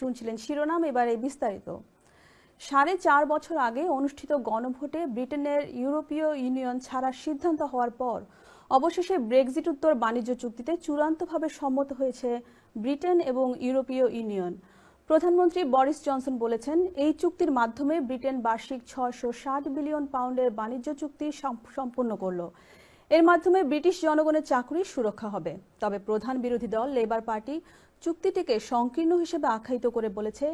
শুনছিলেন শিরোনাম এবারে বিস্তারিত। সাড়ে চার বছর আগে অনুষ্ঠিত গণভোটে ব্রিটেনের ইউরোপীয় ইউনিয়ন ছাড়ার সিদ্ধান্ত হওয়ার পর অবশেষে ব্রেক্সিট উত্তর বাণিজ্য চুক্তিতে চূড়ান্তভাবে সম্মত হয়েছে ব্রিটেন এবং ইউরোপীয় ইউনিয়ন। প্রধানমন্ত্রী বরিস জনসন বলেছেন, এই চুক্তির মাধ্যমে ব্রিটেন বার্ষিক ছয়শো ষাট বিলিয়ন পাউন্ডের বাণিজ্য চুক্তি সম্পূর্ণ করল। এর মাধ্যমে ব্রিটিশ জনগণের চাকরির সুরক্ষা হবে। তবে প্রধান বিরোধী দল, লেবার পার্টি চুক্তিটিকে সংকীর্ণ হিসেবে আখ্যায়িত করে বলেছে,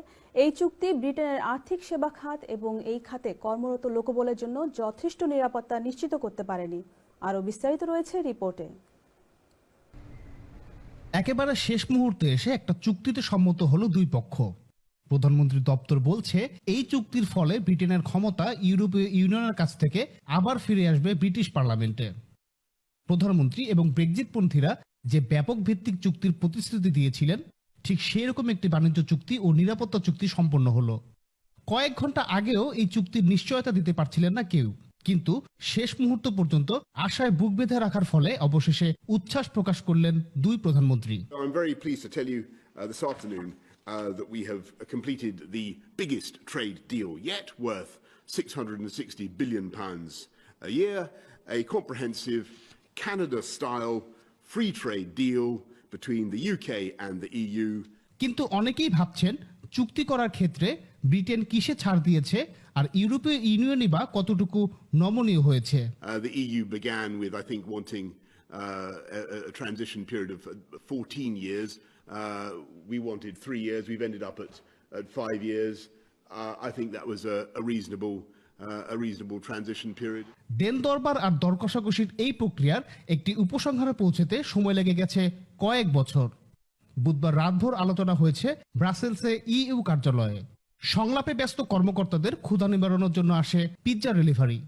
এই চুক্তি ব্রিটেনের আর্থিক সেবা খাত এবং এই খাতে কর্মরত লোকবলের জন্য যথেষ্ট নিরাপত্তা নিশ্চিত করতে পারেনি। আরও বিস্তারিত রয়েছে রিপোর্টে। একেবারে শেষ মুহূর্তে এসে একটা চুক্তিতে সম্মত হলো দুই পক্ষ। প্রধানমন্ত্রী দপ্তর বলছে, এই চুক্তির ফলে ব্রিটেনের ক্ষমতা ইউরোপীয় ইউনিয়নের কাছ থেকে আবার ফিরে আসবে ব্রিটিশ পার্লামেন্টে। প্রধানমন্ত্রী এবং ব্রেক্সিটপন্থীরা যে ব্যাপক ভিত্তিক চুক্তির প্রতিশ্রুতি দিয়েছিলেন ঠিক সেই রকম একটি বাণিজ্য চুক্তি ও নিরাপত্তা চুক্তি সম্পন্ন হলো। কয়েক ঘণ্টা আগেও এই চুক্তির নিশ্চয়তা দিতে পারছিলেন না কেউ। কিন্তু শেষ মুহূর্ত পর্যন্ত আশায় বুক বেঁধে রাখার ফলে অবশেষে উচ্ছ্বাস প্রকাশ করলেন দুই প্রধানমন্ত্রী। Uh, uh, that deal yet, worth 660 billion pounds a year, a comprehensive Canada-style free trade deal between the UK and the E EU. কিন্তু অনেকেই ভাবছেন চুক্তি করার ক্ষেত্রে ব্রিটেন কিসে ছাড় দিয়েছে আর ইউরোপীয় ইউনিয়নই বা কতটুকু নমনীয় হয়েছে Uh, the EU began with, I think, wanting uh, a, a transition period of uh, 14 years. Uh, we wanted three years. We've ended up at, at five years. Uh, I think that was a, a reasonable, uh, a reasonable transition period. দেন দরবার আর দর কষাকষির এই প্রক্রিয়ার একটি উপসংহারে পৌঁছতে সময় লেগে গেছে কয়েক বছর। বুধবার রাতভর আলোচনা হয়েছে ব্রাসেলসে ইইউ কার্যালয়ে। সংলাপে ব্যস্ত কর্মকর্তাদের ক্ষুধা নিবারণের জন্য আসে পিৎজা ডেলিভারি।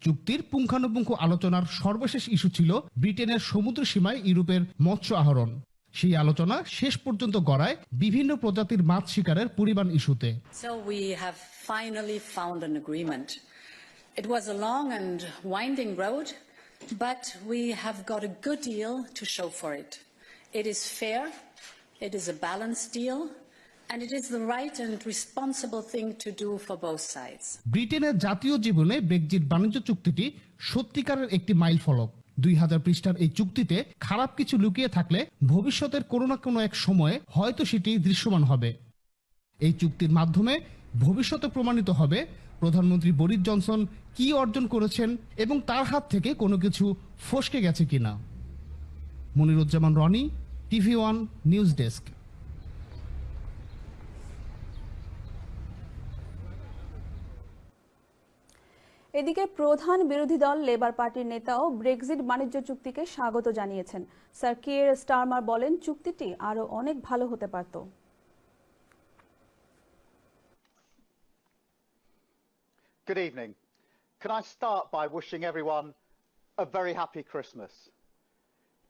চুক্তির পুঙ্খানুপুঙ্খ আলোচনার সর্বশেষ ইস্যু ছিল ব্রিটেনের সমুদ্র সীমায় ইউরোপের মৎস্য আহরণ। সেই আলোচনা শেষ পর্যন্ত গড়ায় বিভিন্ন প্রজাতির মাছ শিকারের পরিমাণ ইস্যুতে So we have finally found an agreement. It was a long and winding road, but we have got a good deal to show for it. It is fair, it is a balanced deal, and it is the right and responsible thing to do for both sides. ব্রিটেনের জাতীয় জীবনে Brexit বাণিজ্য চুক্তিটি সত্যিকারের একটি mile ফলক দুই হাজার পৃষ্ঠার এই চুক্তিতে খারাপ কিছু লুকিয়ে থাকলে ভবিষ্যতের কোনো না কোনো এক সময়ে হয়তো সেটি দৃশ্যমান হবে। এই চুক্তির মাধ্যমে ভবিষ্যতে প্রমাণিত হবে প্রধানমন্ত্রী বরিস জনসন কি অর্জন করেছেন এবং তার হাত থেকে কোনো কিছু ফসকে গেছে কিনা। Moniruzzaman Roni, TV one news desk. এদিকে প্রধান বিরোধী দল লেবার পার্টির নেতাও ব্রেক্সিট বাণিজ্য চুক্তিকে স্বাগত জানিয়েছেন স্যার কিয়ের স্টারমার বলেন চুক্তিটি আরও অনেক ভালো হতে পারত Good evening. Can I start by wishing everyone a very happy Christmas?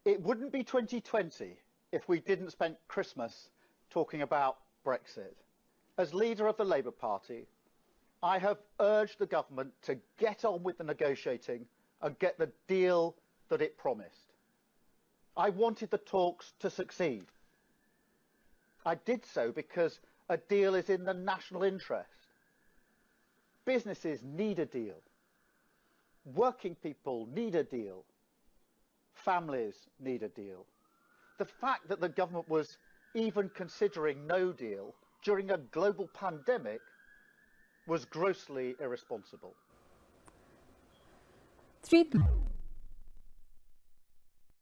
It wouldn't be 2020 if we didn't spend Christmas talking about Brexit. As leader of the Labour Party, I have urged the government to get on with the negotiating and get the deal that it promised. I wanted the talks to succeed. I did so because a deal is in the national interest. Businesses need a deal. Working people need a deal. Families need a deal. The fact that the government was even considering no deal during a global pandemic was grossly irresponsible.